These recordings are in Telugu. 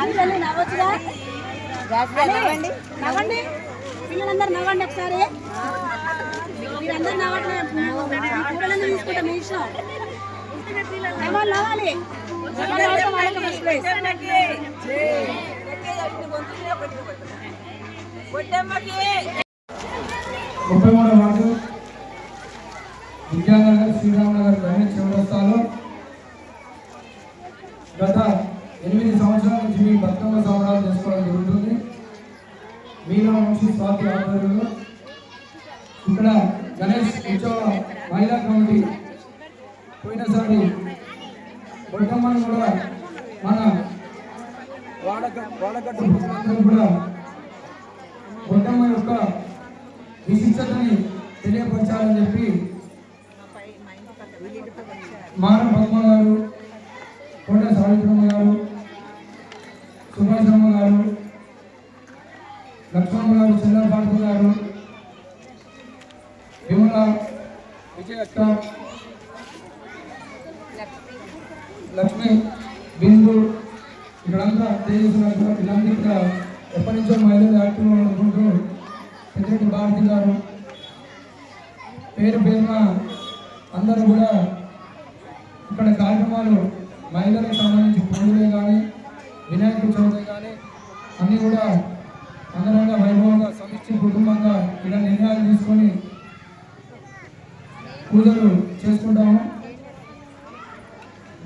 అందరూ నవ్వచ్చుగా? నవ్వండి. నవ్వండి. పిల్లలందరూ నవ్వండి ఒకసారి. మీరందరూ నవ్వండి. తీసుకుంటే మీ ఇష్టం. నవ్వాలి నవ్వాలి. వాళ్ళకి ముప్పై మూడవ వార్డు విద్యానగర్ శ్రీరామనగర్ గ్రామీణ చౌరస్తాలో గత ఎనిమిది సంవత్సరాల నుంచి మీ బతుకమ్మ సంబరాలు చేసుకోవడం జరుగుతుంది. మీలో నుంచి స్వాతి ఆధ్వర్యంలో ఇక్కడ గణేష్ ఉత్సవ మహిళా కమిటీ పోయినసారి బతుకమ్మను కూడా మన వాడక వాడకట్టు కూడా బతుకమ్మ యొక్క విశిష్టతని తెలియపరచాలని చెప్పి మారం పద్మ గారు కోట సావిత్రమ్మ గారు సుభాషమ్మ గారు లక్ష్మమ్మ గారు చిన్న చెల్లపాటి గారు విమల విజయక్క లక్ష్మి బిందు ఇక్కడంతా తేజస్సు ఇలాంటి ఇక్కడ ఎప్పటి నుంచో మహిళలు యాక్టివ్ అనుకుంటూ పెద్దరెడ్డి భారతి గారు పేరు పేరున అందరూ కూడా ఇక్కడ కార్యక్రమాలు మహిళలకు సంబంధించి పండుగలే కానీ వినాయక చవితి కానీ అన్నీ కూడా అందరంగా వైభవంగా సమిష్టి కుటుంబంగా ఇలా నిర్ణయాలు తీసుకొని పూజలు చేసుకుంటాము.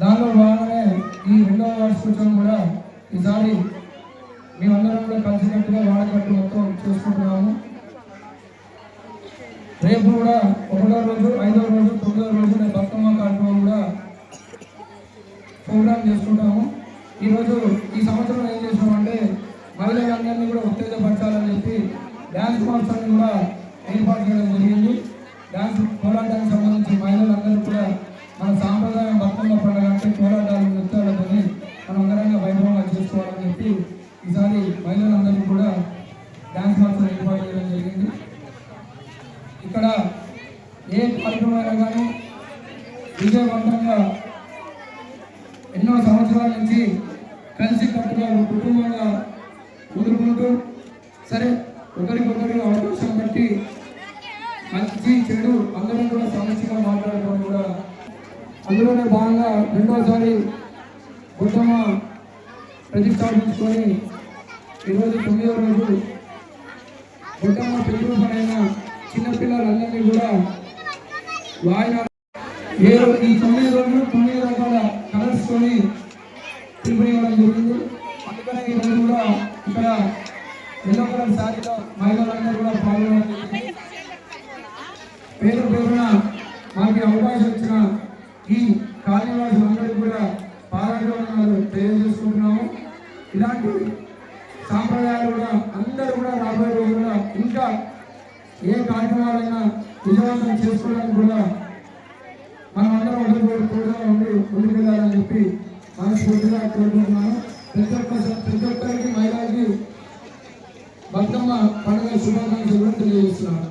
దానిలో భాగంగానే ఈ రెండవ వార్షికోత్సవం కూడా ఈసారి మేమందరం కూడా కలిసినట్టుగా వాడకట్టు మొత్తం చేసుకుంటాం రేపు కూడా ఒకటో రోజు ఐదవ రోజు తొమ్మిదవ రోజు నేను బతుకమ్మ కార్యక్రమం కూడా ప్రోగ్రామ్ చేసుకుంటాము. ఈరోజు ఈ సంవత్సరం ఏం చేసినామంటే మహిళలందరినీ కూడా ఉత్తేజపరచాలని చెప్పి డ్యాన్స్ మాస్టర్ని కూడా ఏర్పాటు చేయడం జరిగింది. డ్యాన్స్ కోలాటానికి సంబంధించి మహిళలందరూ కూడా మన సాంప్రదాయం బతుకమ్మ పండుగ అంటే పోరాటాలు నృత్యాలతోని మనం అంగరంగ వైభవంగా చేసుకోవాలని చెప్పి ఈసారి మహిళలందరూ కూడా డ్యాన్స్ మాస్టర్ ఏర్పాటు చేయడం జరిగింది. ఇక్కడ ఏ కార్యక్రమమైనా కానీ విజయవంతంగా ఎన్నో సంవత్సరాల నుంచి కలిసి కట్టుగా కుటుంబంగా కుదురుకుంటూ సరే ఒకరికొకరు అవకాశం బట్టి మంచి చెడు అందరం కూడా సమస్యగా మాట్లాడుకోవడం కూడా అందులోనే భాగంగా రెండోసారి ఉత్తమ ప్రతిష్టాపించుకొని ఈరోజు తొమ్మిదో రోజు బుద్ధమ్మ పితృపరైన చిన్నపిల్లలందరినీ కూడా వాయిదా ఈ తొమ్మిది రోజులు తొమ్మిది రకాల కలర్స్ తోని పిలుపునివ్వడం జరిగింది. అందుకనే ఈ రోజు కూడా ఇక్కడ ఎల్లో కలర్ శారీలో మహిళలందరూ కూడా పాల్గొనడం పేరు పేరున మనకి అవకాశం వచ్చిన ఈ కాలనీవాసులందరికీ కూడా పారాగ్రహాలు తెలియజేసుకుంటున్నాము. ఇలాంటి సాంప్రదాయాలు కూడా అందరూ కూడా రాబోయే రోజుల్లో ఇంకా ఏ కార్యక్రమాలు విజయవంతం చేసుకోవడానికి కూడా మనం అందరం ఒకరికొకరు తోడుగా ఉండి ముందుకెళ్ళాలని చెప్పి మనస్ఫూర్తిగా కోరుకుంటున్నాను. ప్రతి ఒక్క ప్రతి ఒక్కరికి మహిళకి బతుకమ్మ పండుగ శుభాకాంక్షలు కూడా తెలియజేస్తున్నాను.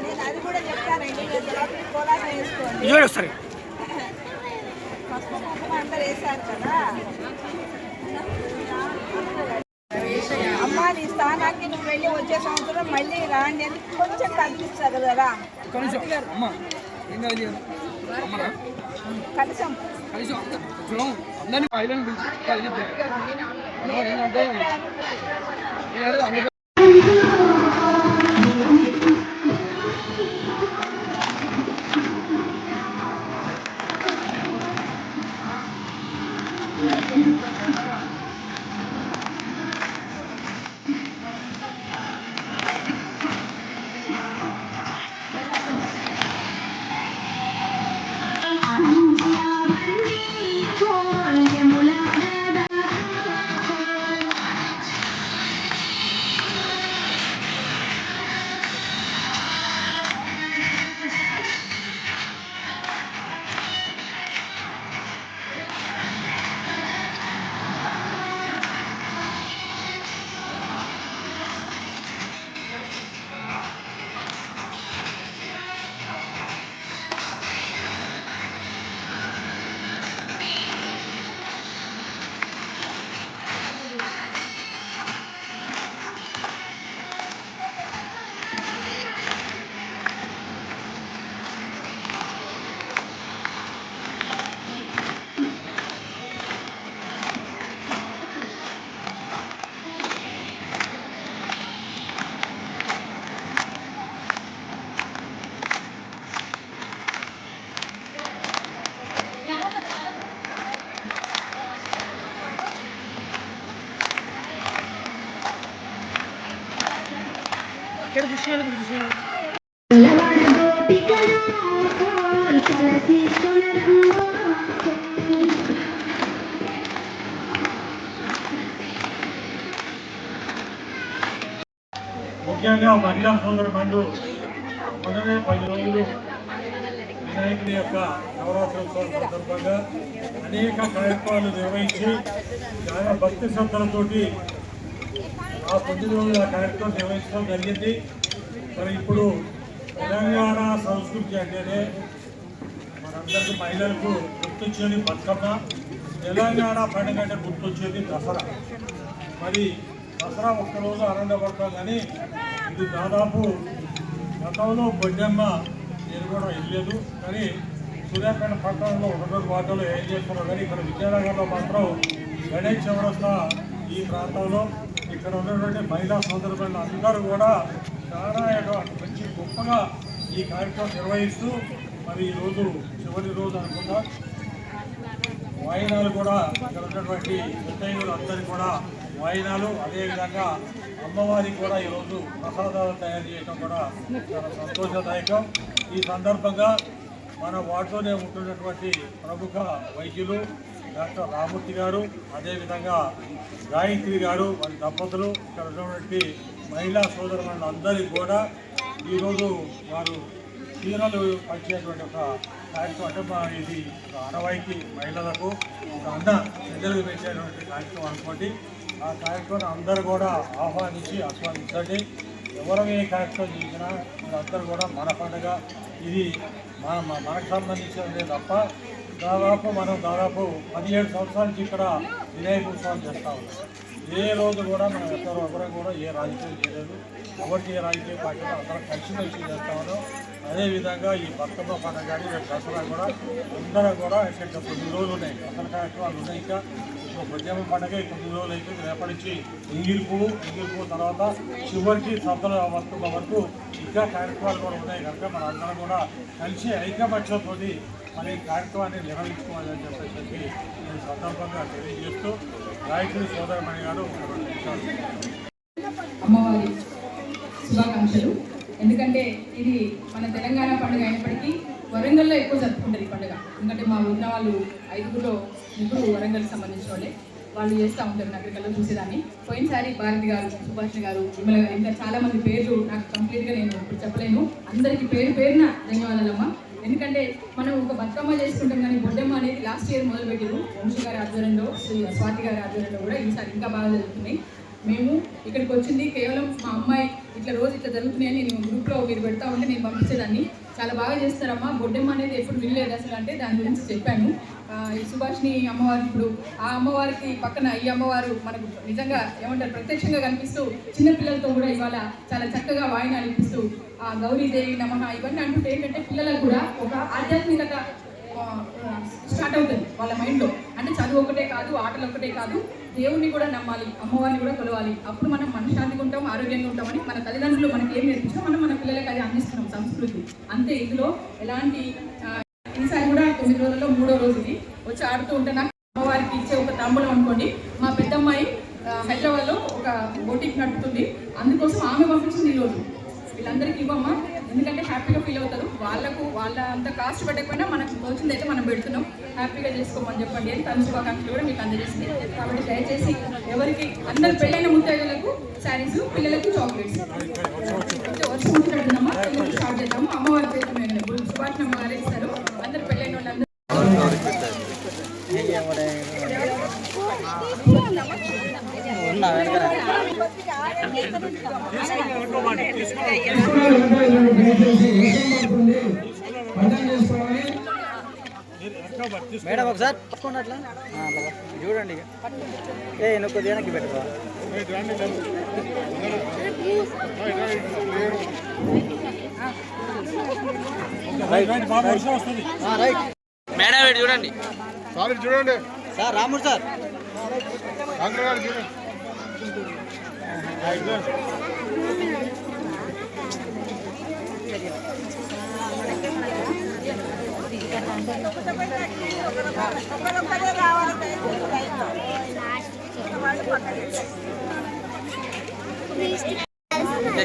నేను అది కూడా చెప్తానండి మీరు లోపలికి కోలాటం చూడండి ఒకసారి అమ్మ నీ స్థానానికి నువ్వు వెళ్ళి వచ్చే సంవత్సరం మళ్ళీ రాండి అని కొంచెం కనిపిస్తారు కదా. అమ్మ ఏం కలిసి కొంచెం అందరినీ పిలిచి ఏంటంటే ముఖ్యంగా మహిళా సోదరు బంధు మొదటి పది రోజులు వినాయకుడి యొక్క నవరాత్రోత్సవం సందర్భంగా అనేక కార్యక్రమాలు నిర్వహించి చాలా భక్తి శ్రద్ధలతోటి ఆ తొమ్మిది రోజుల కార్యక్రమం నిర్వహించడం జరిగింది. మరి ఇప్పుడు తెలంగాణ సంస్కృతి అంటేనే మనందరికీ మహిళలకు గుర్తొచ్చేది బతుకమ్మ తెలంగాణ పండుగ అంటే గుర్తొచ్చేది దసరా. మరి దసరా ఒక్కరోజు ఆనందపడతాం కానీ ఇది దాదాపు గతంలో బొడ్డమ్మ నేను కూడా వెళ్ళలేదు కానీ సూర్యాపేట పట్టణంలో రెండు వాటలో ఏం చేస్తున్నారో కానీ ఇక్కడ విజయనగరంలో మాత్రం గణేష్ చౌరస్తా ఈ ప్రాంతంలో ఇక్కడ ఉన్నటువంటి మహిళా సోదరులు అందరూ కూడా చాలా మంచి గొప్పగా ఈ కార్యక్రమం నిర్వహిస్తూ మరి ఈరోజు చివరి రోజు అనుకుంటా. వాయినాలు కూడా ఇక్కడ ఉన్నటువంటి ముత్తైదులు అందరికీ కూడా వాయినాలు అదేవిధంగా అమ్మవారికి కూడా ఈరోజు ప్రసాదాలు తయారు చేయడం కూడా చాలా సంతోషదాయకం. ఈ సందర్భంగా మన వార్డులోనే ఉంటున్నటువంటి ప్రముఖ వైద్యులు డాక్టర్ రామూర్తి గారు అదేవిధంగా గాయత్రి గారు వారి దంపతులు ఇక్కడ ఉన్నటువంటి మహిళా సోదరులను అందరికీ కూడా ఈరోజు వారు చీరలు పంచేటువంటి ఒక కార్యక్రమం అంటే మా ఇది ఒక మహిళలకు ఒక అన్న చెల్లెలకు పెట్టేటువంటి కార్యక్రమం అనుకోండి. ఆ కార్యక్రమం అందరూ కూడా ఆహ్వానించి ఆస్వాదించండి. ఎవరు ఏ కార్యక్రమం చేసినా మీరందరూ కూడా మన పండుగ ఇది మన మన- మనకు సంబంధించినదే తప్ప దాదాపు మనం దాదాపు పదిహేడు సంవత్సరాల నుంచి ఇక్కడ వినాయక ఉత్సవాలు చేస్తూ ఉన్నాం. ఏ రోజు కూడా మనం ఎక్కడో ఎవరూ కూడా ఏ రాజకీయం చేయలేదు. ఎవరికి ఏ రాజకీయ పార్టీలో అందరం కలిసిమెలిసి చేస్తా ఉన్నాం. అదేవిధంగా ఈ బతుకమ్మ పండుగ కానీ దసరా కూడా అందరం కూడా ఇక్కడ తొమ్మిది రోజులు ఉన్నాయి. అసలు కార్యక్రమాలు ఉన్నాయి ఇంకా. ప్రత్యేక పండుగ తొమ్మిది రోజులు అయితే రేపటి నుంచి ఇంగిలి పువ్వు ఇంగిలి పువ్వు తర్వాత చివరికి సద్దల బతుకమ్మ వరకు ఇంకా కార్యక్రమాలు కూడా ఉన్నాయి. కనుక మన అందరం కూడా కలిసి ఐకమత్యంతో మరి ఈ కార్యక్రమాన్ని నిర్వహించుకోవాలని చెప్పేసి నేను సందర్భంగా తెలియజేస్తూ గాయత్రి సోదరమణి గారు అమ్మవారి శుభాకాంక్షలు. ఎందుకంటే ఇది మన తెలంగాణ పండుగ అయినప్పటికీ వరంగల్లో ఎక్కువ జరుపుకుంటారు ఈ పండుగ. ఎందుకంటే మా ఉన్న వాళ్ళు ఐదుగురులో ముగ్గురు వరంగల్కి సంబంధించిన వాళ్ళే. వాళ్ళు చేస్తూ ఉంటారు నాకు ఇక్కడ చూసేదాన్ని. పోయినసారి భారతి గారు సుభాష్ గారు విమల గారు ఇంకా చాలామంది పేర్లు నాకు కంప్లీట్గా నేను ఇప్పుడు చెప్పలేను. అందరికీ పేరు పేరున ధన్యవాదాలమ్మా ఎందుకంటే మనం ఒక బతుకమ్మ చేసుకుంటాం కానీ బొడ్డమ్మ అనేది లాస్ట్ ఇయర్ మొదలుపెట్టారు వంశీ గారి ఆధ్వర్యంలో స్వాతి గారి ఆధ్వర్యంలో కూడా ఈసారి ఇంకా బాగా జరుగుతున్నాయి మేము ఇక్కడికి వచ్చింది కేవలం మా అమ్మాయి ఇట్లా రోజు ఇట్లా జరుగుతున్నాయని నేను గ్రూప్లో మీరు పెడతా ఉంటే నేను పంపించేదాన్ని. చాలా బాగా చేస్తారమ్మా బొడ్డమ్మ అనేది ఎప్పుడు వినలేదు అసలు అంటే దాని గురించి చెప్పాను. ఈ సుభాష్ని అమ్మవారు ఇప్పుడు ఆ అమ్మవారికి పక్కన ఈ అమ్మవారు మనకు నిజంగా ఏమంటారు ప్రత్యక్షంగా కనిపిస్తూ చిన్న పిల్లలతో కూడా ఇవాళ చాలా చక్కగా వాయిన అనిపిస్తూ ఆ గౌరీదేవి నమహ ఇవన్నీ అంటుంటే ఏంటంటే పిల్లలకు కూడా ఒక ఆధ్యాత్మికత స్టార్ట్ అవుతుంది వాళ్ళ మైండ్లో. అంటే చదువు ఒకటే కాదు ఆటలు ఒకటే కాదు దేవుణ్ణి కూడా నమ్మాలి అమ్మవారిని కూడా కొలవాలి. అప్పుడు మనం మనశ్శాంతిగా ఉంటాం ఆరోగ్యంగా ఉంటామని మన తల్లిదండ్రులు మనకి ఏం నేర్పించామో మనం మన పిల్లలకి అది అందిస్తున్నాం సంస్కృతి. అంతే ఇందులో ఎలాంటి ఈసారి కూడా తొమ్మిది రోజుల్లో మూడో రోజు. వచ్చి ఆడుతూ ఉంటే నాకు అమ్మవారికి ఇచ్చే ఒక తాంబూలం అనుకోండి. మా పెద్దమ్మాయి హైదరాబాద్లో ఒక బోటిక్ నడుపుతుంది. అందుకోసం ఆమె పంపించింది ఈరోజు వీళ్ళందరికీ ఇవ్వమ్మా. ఎందుకంటే హ్యాపీగా ఫీల్ అవుతారు. వాళ్ళకు వాళ్ళ అంత కాస్ట్ పెట్టకపోయినా మనకు తోచింది అయితే మనం పెడుతున్నాం. హ్యాపీగా చేసుకోమని చెప్పండి అని తన శుభాకాంక్షలు కూడా మీకు అందజేసింది. కాబట్టి దయచేసి ఎవరికి అందరు పెళ్ళైన ముత్తైదులకు శారీస్ పిల్లలకు చాక్లెట్స్ వర్షం పిల్లలకు స్టార్ట్ చేద్దాము? అమ్మవారి పేరు మీద సుభాష్ అమ్మగారు ఇస్తారు అందరు పెళ్ళైన వాళ్ళందరూ తీసుకున్నారు వెంటనే రెండు దయచేసి వర్షం పడుతుంది పండగ చేసుకోవాలి మేడం ఒకసారి పట్టుకోండి అట్లా. చూడండి ఏ నువ్వు కొద్దిగా వెనక్కి పెట్టుకో బాగా వర్షం వస్తుంది ఆ, రైట్. మేడం చూడండి. సార్ చూడండి. సార్ రాముడు సార్. చూడండి. జై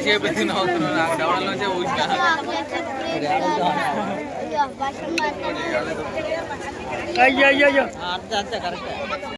చేపించిన అవుతున్నావు నాకు డబ్బుల నుంచే ఊసిన అయ్యో అయ్యో అంతే అంతే కరెక్ట్.